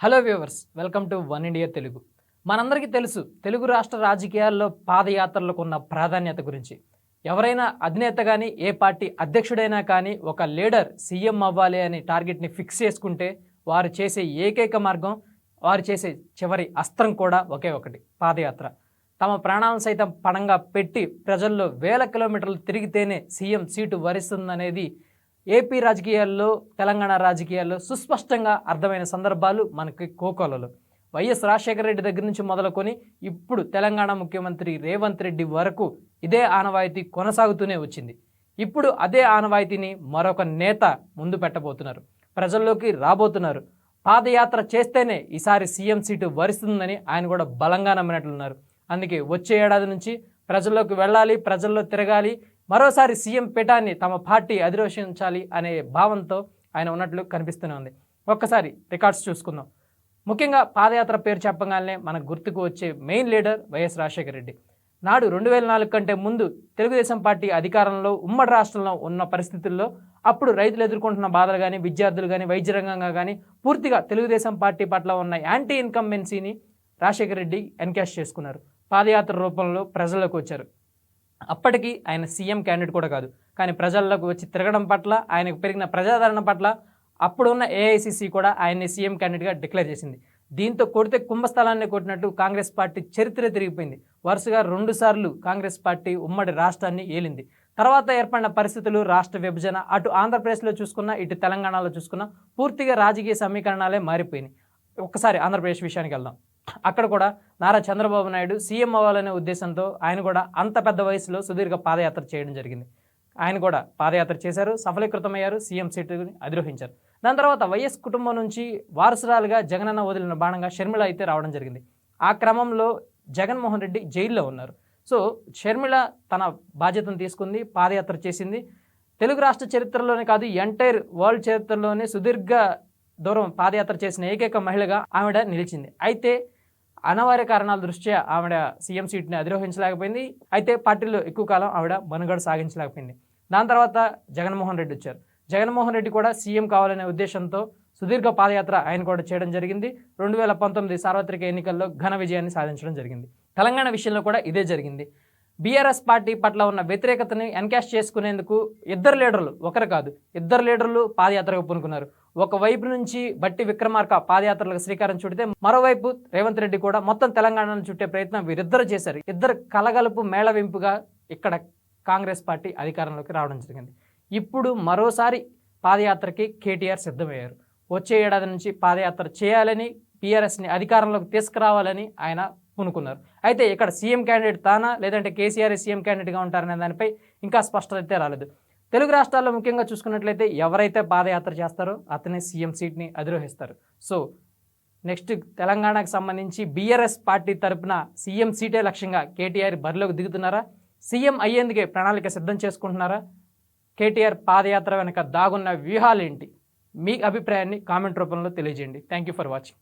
Hello viewers welcome to one India Telugu. మనందరికీ తెలుసు తెలుగు రాష్ట్ర రాజకీయాల్లో పాదయాత్రలకు ఉన్న ప్రాధాన్యత గురించి. ఎవరైనా అధినేత కానీ ఏ పార్టీ అధ్యక్షుడైనా కానీ ఒక లీడర్ సీఎం అవ్వాలి అని టార్గెట్ని ఫిక్స్ చేసుకుంటే వారు చేసే ఏకైక మార్గం వారు చేసే చివరి అస్త్రం కూడా ఒకే ఒకటి పాదయాత్ర. తమ ప్రాణాలను సైతం పణంగా పెట్టి ప్రజల్లో వేల కిలోమీటర్లు తిరిగితేనే సీఎం సీటు వరిస్తుందనేది ఏపీ రాజకీయాల్లో తెలంగాణ రాజకీయాల్లో సుస్పష్టంగా అర్థమైన సందర్భాలు మనకి కోకోలలో. వైఎస్ రాజశేఖర రెడ్డి దగ్గర నుంచి మొదలుకొని ఇప్పుడు తెలంగాణ ముఖ్యమంత్రి రేవంత్ రెడ్డి వరకు ఇదే ఆనవాయితీ కొనసాగుతూనే వచ్చింది. ఇప్పుడు అదే ఆనవాయితీని మరొక నేత ముందు పెట్టబోతున్నారు. ప్రజల్లోకి రాబోతున్నారు. పాదయాత్ర చేస్తేనే ఈసారి సీఎం సీటు వరిస్తుందని ఆయన కూడా బలంగా నమ్మినట్లున్నారు. అందుకే వచ్చే ఏడాది నుంచి ప్రజల్లోకి వెళ్ళాలి ప్రజల్లో తిరగాలి మరోసారి సీఎం పీఠాన్ని తమ పార్టీ అధిరోషించాలి అనే భావంతో ఆయన ఉన్నట్లు కనిపిస్తూనే ఉంది. ఒక్కసారి రికార్డ్స్ చూసుకుందాం. ముఖ్యంగా పాదయాత్ర పేరు చెప్పగానే మనకు గుర్తుకు వచ్చే main leader YS Rajasekhara Reddy. నాడు రెండు వేల నాలుగు కంటే ముందు తెలుగుదేశం పార్టీ అధికారంలో ఉమ్మడి రాష్ట్రంలో ఉన్న పరిస్థితుల్లో అప్పుడు రైతులు ఎదుర్కొంటున్న బాధలు కానీ విద్యార్థులు కానీ వైద్య రంగంగా కానీ పూర్తిగా తెలుగుదేశం పార్టీ పట్ల ఉన్న యాంటీ ఇన్కంబెన్సీని రాజశేఖర రెడ్డి ఎన్కాష్ చేసుకున్నారు. పాదయాత్ర రూపంలో ప్రజల్లోకి వచ్చారు. అప్పటికి ఆయన సీఎం క్యాండిడేట్ కూడా కాదు. కానీ ప్రజల్లోకి వచ్చి తిరగడం పట్ల ఆయనకు పెరిగిన ప్రజాదరణ పట్ల అప్పుడున్న ఏఐసిసి కూడా ఆయన్ని సీఎం క్యాండిడేట్గా డిక్లేర్ చేసింది. దీంతో కొడితే కుంభస్థలాన్ని కొట్టినట్టు కాంగ్రెస్ పార్టీ చరిత్ర తిరిగిపోయింది. వరుసగా రెండుసార్లు కాంగ్రెస్ పార్టీ ఉమ్మడి రాష్ట్రాన్ని ఏలింది. తర్వాత ఏర్పడిన పరిస్థితులు రాష్ట్ర విభజన అటు ఆంధ్రప్రదేశ్లో చూసుకున్నా ఇటు తెలంగాణలో చూసుకున్నా పూర్తిగా రాజకీయ సమీకరణాలే మారిపోయినాయి. ఒక్కసారి ఆంధ్రప్రదేశ్ విషయానికి వెళ్దాం. అక్కడ కూడా నారా చంద్రబాబు నాయుడు సీఎం అవ్వాలనే ఉద్దేశంతో ఆయన కూడా అంత పెద్ద వయసులో సుదీర్ఘ పాదయాత్ర చేయడం జరిగింది. ఆయన కూడా పాదయాత్ర చేశారు సఫలీకృతమయ్యారు సీఎం సీటుని అధిరోహించారు. దాని తర్వాత వైఎస్ కుటుంబం నుంచి వారసురాలుగా జగనన్న వదిలిన బాణంగా షర్మిల అయితే రావడం జరిగింది. ఆ క్రమంలో జగన్మోహన్ రెడ్డి జైల్లో ఉన్నారు. సో షర్మిల తన బాధ్యతను తీసుకుంది పాదయాత్ర చేసింది. తెలుగు రాష్ట్ర చరిత్రలోనే కాదు ఎంటైర్ వరల్డ్ చరిత్రలోనే సుదీర్ఘ దూరం పాదయాత్ర చేసిన ఏకైక మహిళగా ఆవిడ నిలిచింది. అయితే అనివార్య కారణాల దృష్ట్యా ఆవిడ సీఎం సీట్ని అధిరోహించలేకపోయింది. అయితే పార్టీలో ఎక్కువ కాలం ఆవిడ మనుగడ సాగించలేకపోయింది. దాని తర్వాత జగన్మోహన్ రెడ్డి వచ్చారు. జగన్మోహన్ రెడ్డి కూడా సీఎం కావాలనే ఉద్దేశంతో సుదీర్ఘ పాదయాత్ర ఆయన కూడా చేయడం జరిగింది. రెండు వేల పంతొమ్మిది సార్వత్రిక ఎన్నికల్లో ఘన విజయాన్ని సాధించడం జరిగింది. తెలంగాణ విషయంలో కూడా ఇదే జరిగింది. బీఆర్ఎస్ పార్టీ పట్ల ఉన్న వ్యతిరేకతని ఎన్కాష్ చేసుకునేందుకు ఇద్దరు లీడర్లు ఒకరు కాదు ఇద్దరు లీడర్లు పాదయాత్రకు పూనుకున్నారు. ఒకవైపు నుంచి బట్టి విక్రమార్క పాదయాత్రలకు శ్రీకారం చుడితే మరోవైపు రేవంత్ రెడ్డి కూడా మొత్తం తెలంగాణను చుట్టే ప్రయత్నం వీరిద్దరు చేశారు. ఇద్దరు కలగలుపు మేళవింపుగా ఇక్కడ కాంగ్రెస్ పార్టీ అధికారంలోకి రావడం జరిగింది. ఇప్పుడు మరోసారి పాదయాత్రకి కేటీఆర్ సిద్ధమయ్యారు. వచ్చే ఏడాది నుంచి పాదయాత్ర చేయాలని పిఆర్ఎస్ని అధికారంలోకి తీసుకురావాలని ఆయన పూనుకున్నారు. అయితే ఇక్కడ సీఎం క్యాండిడేట్ తానా లేదంటే కేసీఆర్ సీఎం క్యాండిడేట్గా ఉంటారనే దానిపై ఇంకా స్పష్టత అయితే రాలేదు. తెలుగు రాష్ట్రాల్లో ముఖ్యంగా చూసుకున్నట్లయితే ఎవరైతే పాదయాత్ర చేస్తారో అతనే సీఎం సీట్ని అధిరోహిస్తారు. సో నెక్స్ట్ తెలంగాణకు సంబంధించి బీఆర్ఎస్ పార్టీ తరపున సీఎం సీటే లక్ష్యంగా కేటీఆర్ బరిలోకి దిగుతున్నారా? సీఎం అయ్యేందుకే ప్రణాళిక సిద్ధం చేసుకుంటున్నారా? కేటీఆర్ పాదయాత్ర వెనుక దాగున్న వ్యూహాలు ఏంటి మీ అభిప్రాయాన్ని కామెంట్ రూపంలో తెలియజేయండి. Thank you for watching